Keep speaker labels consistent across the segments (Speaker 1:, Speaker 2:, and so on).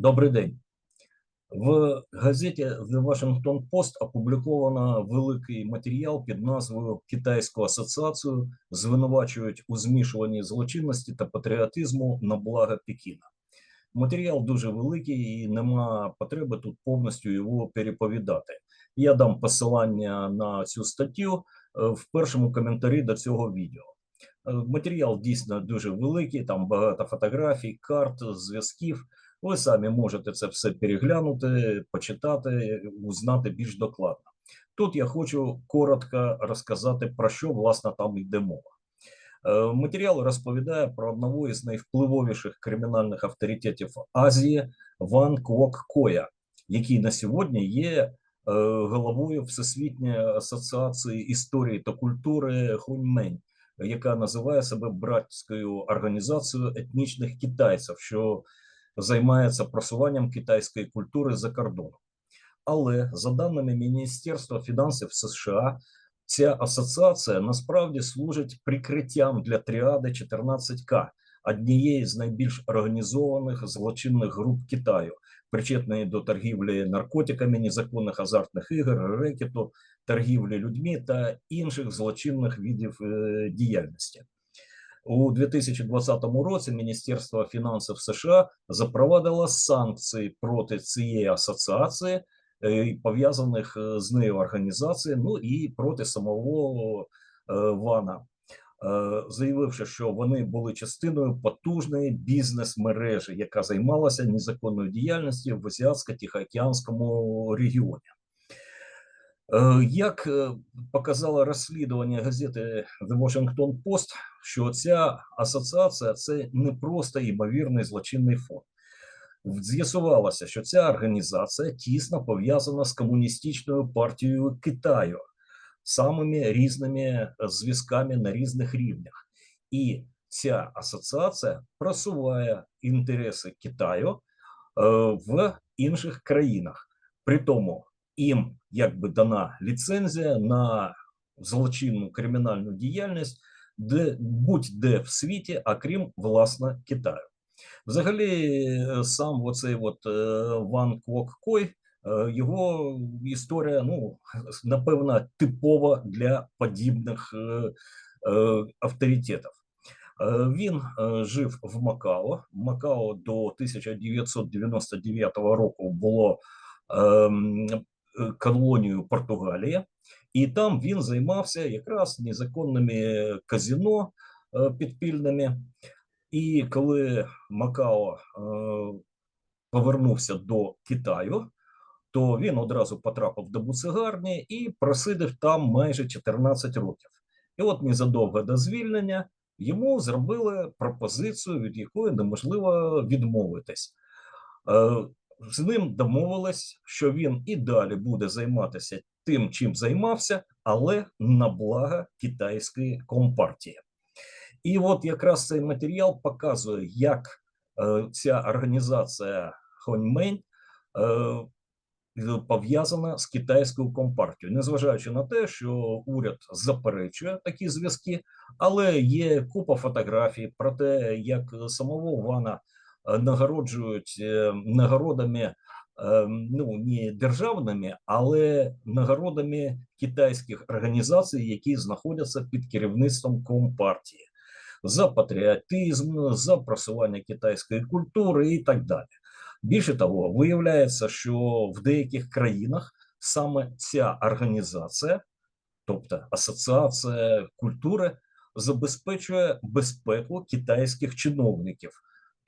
Speaker 1: Добрий день. В газеті The Washington Post опубліковано великий матеріал під назвою Китайську асоціацію звинувачують у змішуванні злочинності та патріотизму на благо Пекіна. Матеріал дуже великий і нема потреби тут повністю його переповідати. Я дам посилання на цю статтю е, в першому коментарі до цього відео. Е, Матеріал дійсно дуже великий, там багато фотографій, карт, зв'язків. Ви самі можете це все переглянути, почитати, узнати більш докладно. Тут я хочу коротко розказати, про що власне там йде мова. Е, Матеріал розповідає про одного із найвпливовіших кримінальних авторитетів Азії Ван Квок Коя, який на сьогодні є е, головою Всесвітньої асоціації історії та культури Хуньмень, яка називає себе братською організацією етнічних китайців, що займається просуванням китайської культури за кордоном. Але за даними Міністерства фінансів США, ця асоціація насправді служить прикриттям для тріади 14К, однієї з найбільш організованих злочинних груп Китаю, причетної до торгівлі наркотиками, незаконних азартних ігор, рекету, торгівлі людьми та інших злочинних видів е, діяльності. У 2020 році Міністерство фінансів США запровадило санкції проти цієї асоціації, е, пов'язаних е, з нею організацій, ну і проти самого е, Вана, заявивши, що вони були частиною потужної бізнес-мережі, яка займалася незаконною діяльністю в азіатсько-тихоокеанському регіоні. Е, Як е, показало розслідування газети The Washington Post, що ця асоціація це не просто ймовірний злочинний фонд. З'ясувалося, що ця організація тісно пов'язана з комуністичною партією Китаю, самими різними зв'язками на різних рівнях. І ця асоціація просуває інтереси Китаю в інших країнах. При тому їм якби дана ліцензія на злочинну кримінальну діяльність, де будь-де в світі, окрім власне Китаю. Взагалі, е, сам оцей от е, Ван Квок Кой, е, його історія, ну напевно, типова для подібних авторитетів. Він жив в Макао. Макао до 1999 року було е, колонією Португалії, і там він займався якраз незаконними казино е, підпільними. І коли Макао е, повернувся до Китаю, то він одразу потрапив до буцегарні і просидив там майже 14 років. І от незадовго до звільнення йому зробили пропозицію, від якої неможливо відмовитись. З ним домовились, що він і далі буде займатися тим, чим займався, але на благо китайської компартії. І от якраз цей матеріал показує, як е, ця організація Хоньмень е, пов'язана з китайською компартією, незважаючи на те, що уряд заперечує такі зв'язки, але є купа фотографій про те, як самого Вана нагороджують е, нагородами. е, Ну, не державними, але нагородами китайських організацій, які знаходяться під керівництвом компартії за патріотизм, за просування китайської культури і так далі. Більше того, виявляється, що в деяких країнах саме ця організація, тобто Асоціація культури, забезпечує безпеку китайських чиновників,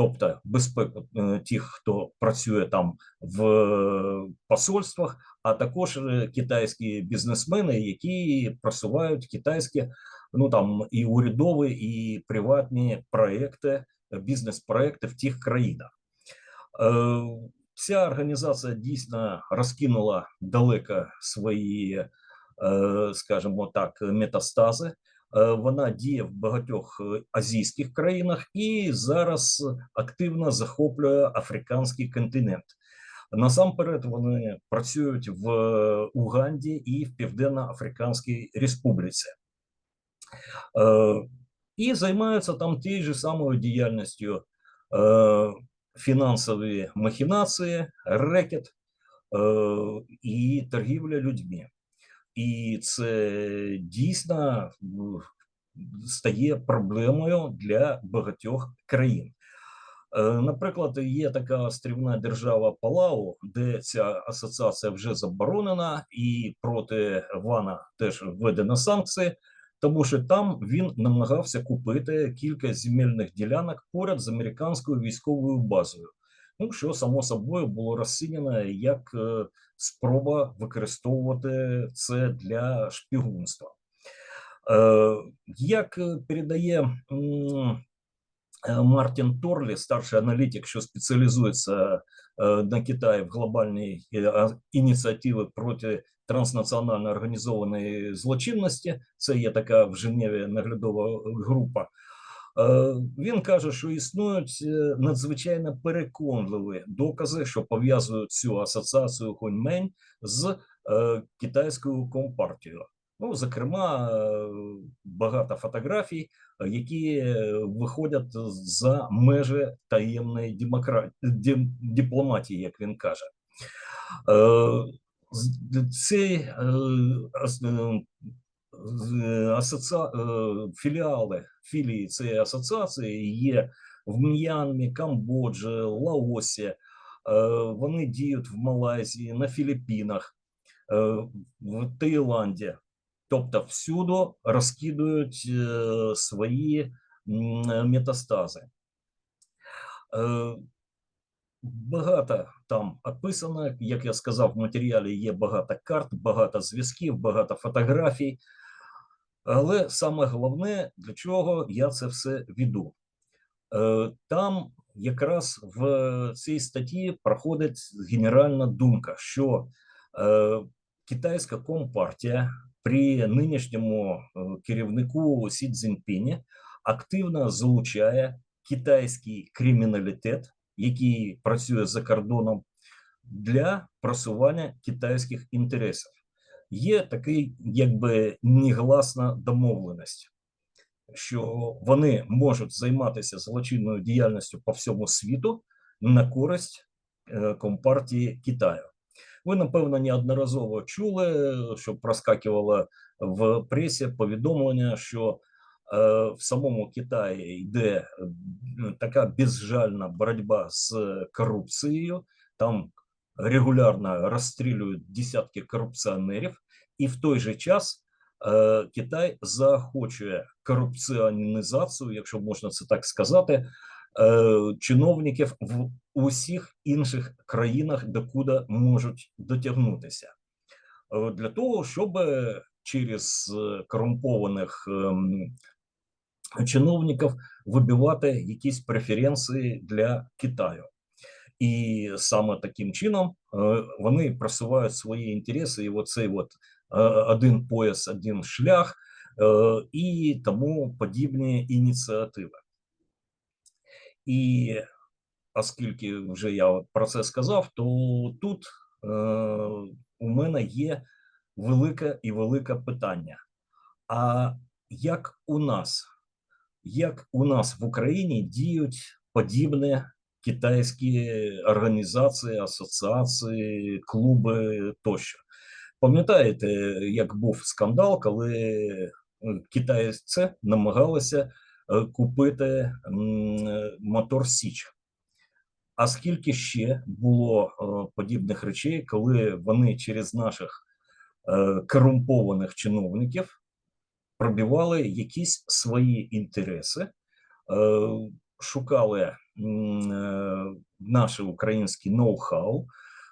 Speaker 1: тобто безпеку е, тих, хто працює там в е, посольствах, а також е, китайські бізнесмени, які просувають китайські ну там і урядові, і приватні проекти, бізнес-проекти в тих країнах. Ця організація дійсно розкинула далеко свої, скажімо так, метастази. Е, Вона діє в багатьох е, азійських країнах і зараз активно захоплює африканський континент. Насамперед вони працюють в Уганді і в Південно-Африканській Республіці. Е, і займаються там тією ж самою діяльністю. Е, фінансові махінації, рекет е, і торгівля людьми. І це дійсно стає проблемою для багатьох країн. Е, Наприклад, є така острівна держава Палау, де ця асоціація вже заборонена, і проти Вана теж введено санкції, тому що там він намагався купити кілька земельних ділянок поряд з американською військовою базою. Ну, що само собою було розцінено як е, спроба використовувати це для шпигунства. Е, Як е, передає Мартін Торлі, старший аналітик, що спеціалізується на Китаї в глобальній ініціативи проти транснаціональної організованої злочинності. Це є така в Женеві наглядова група. Е, Він каже, що існують е, надзвичайно переконливі докази, що пов'язують цю асоціацію Хуньмень з е, китайською компартією. Ну, зокрема, багато фотографій, які виходять за межі таємної демокра... дипломатії, як він каже. Цей асоціа... е, філіали філії цієї асоціації є в М'янмі, Камбоджі, Лаосі. Е, Вони діють в Малайзії, на Філіппінах, е, в Таїланді. Тобто всюди розкидують свої метастази. Багато там описано, як я сказав, в матеріалі є багато карт, багато зв'язків, багато фотографій. Але саме головне, для чого я це все веду. Е, Там якраз в цій статті проходить генеральна думка, що е, китайська компартія при нинішньому е, керівнику Сі Цзіньпіні активно залучає китайський криміналітет, який працює за кордоном, для просування китайських інтересів. Є такий, якби негласна домовленість, що вони можуть займатися злочинною діяльністю по всьому світу на користь е, компартії Китаю. Ви, напевно, неодноразово чули, що проскакувало в пресі повідомлення, що е, в самому Китаї йде е, така безжальна боротьба з корупцією. Там регулярно розстрілюють десятки корупціонерів, і в той же час е, Китай заохочує корупціонізацію, якщо можна це так сказати, е, чиновників в усіх інших країнах, докуди можуть дотягнутися, Е, для того, щоб через корумпованих чиновників вибивати якісь преференції для Китаю. І саме таким чином е, вони просувають свої інтереси, і оцей от е, один пояс, один шлях е, і тому подібні ініціативи. І оскільки вже я про це сказав, то тут е, у мене є велике і велике питання. А як у нас, як у нас в Україні діють подібні китайські організації, асоціації, клуби тощо? Пам'ятаєте, як був скандал, коли китайці намагалися е, купити мотор Січ? А скільки ще було е, подібних речей, коли вони через наших е, корумпованих чиновників пробивали якісь свої інтереси, шукали е, наше українське ноу-хау,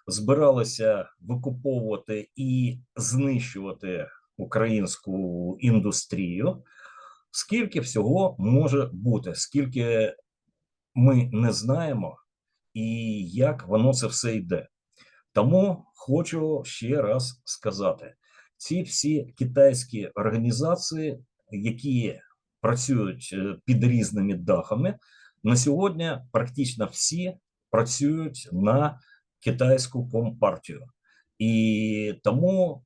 Speaker 1: збиралися викуповувати і знищувати українську індустрію. Скільки всього може бути, скільки ми не знаємо, і як воно це все йде. Тому хочу ще раз сказати: ці всі китайські організації, які працюють е, під різними дахами, на сьогодні практично всі працюють на китайську компартію. І тому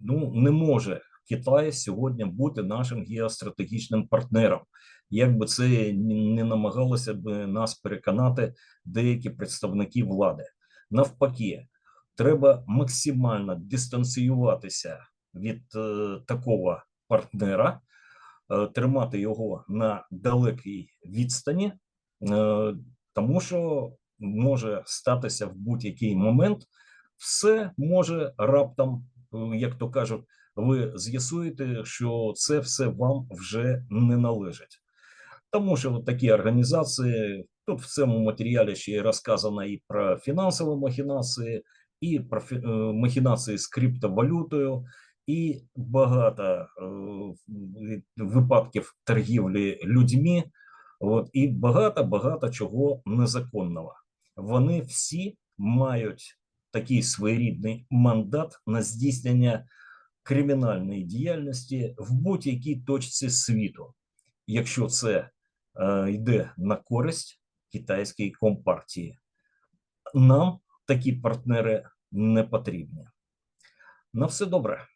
Speaker 1: ну, не може Китай сьогодні бути нашим геостратегічним партнером. як би це не намагалося б нас переконати деякі представники влади. Навпаки, треба максимально дистанціюватися від е, такого партнера, тримати його на далекій відстані, е, тому що може статися в будь-який момент. Все може раптом, е, як то кажуть, ви з'ясуєте, що це все вам вже не належить. Тому що такі організації, тут в цьому матеріалі ще й розказано і про фінансові махінації, і про е, махінації з криптовалютою, і багато е, випадків торгівлі людьми, от, і багато-багато чого незаконного. Вони всі мають такий своєрідний мандат на здійснення кримінальної діяльності в будь-якій точці світу, якщо це е, йде на користь китайській компартії. Нам такі партнери не потрібні. На все добре.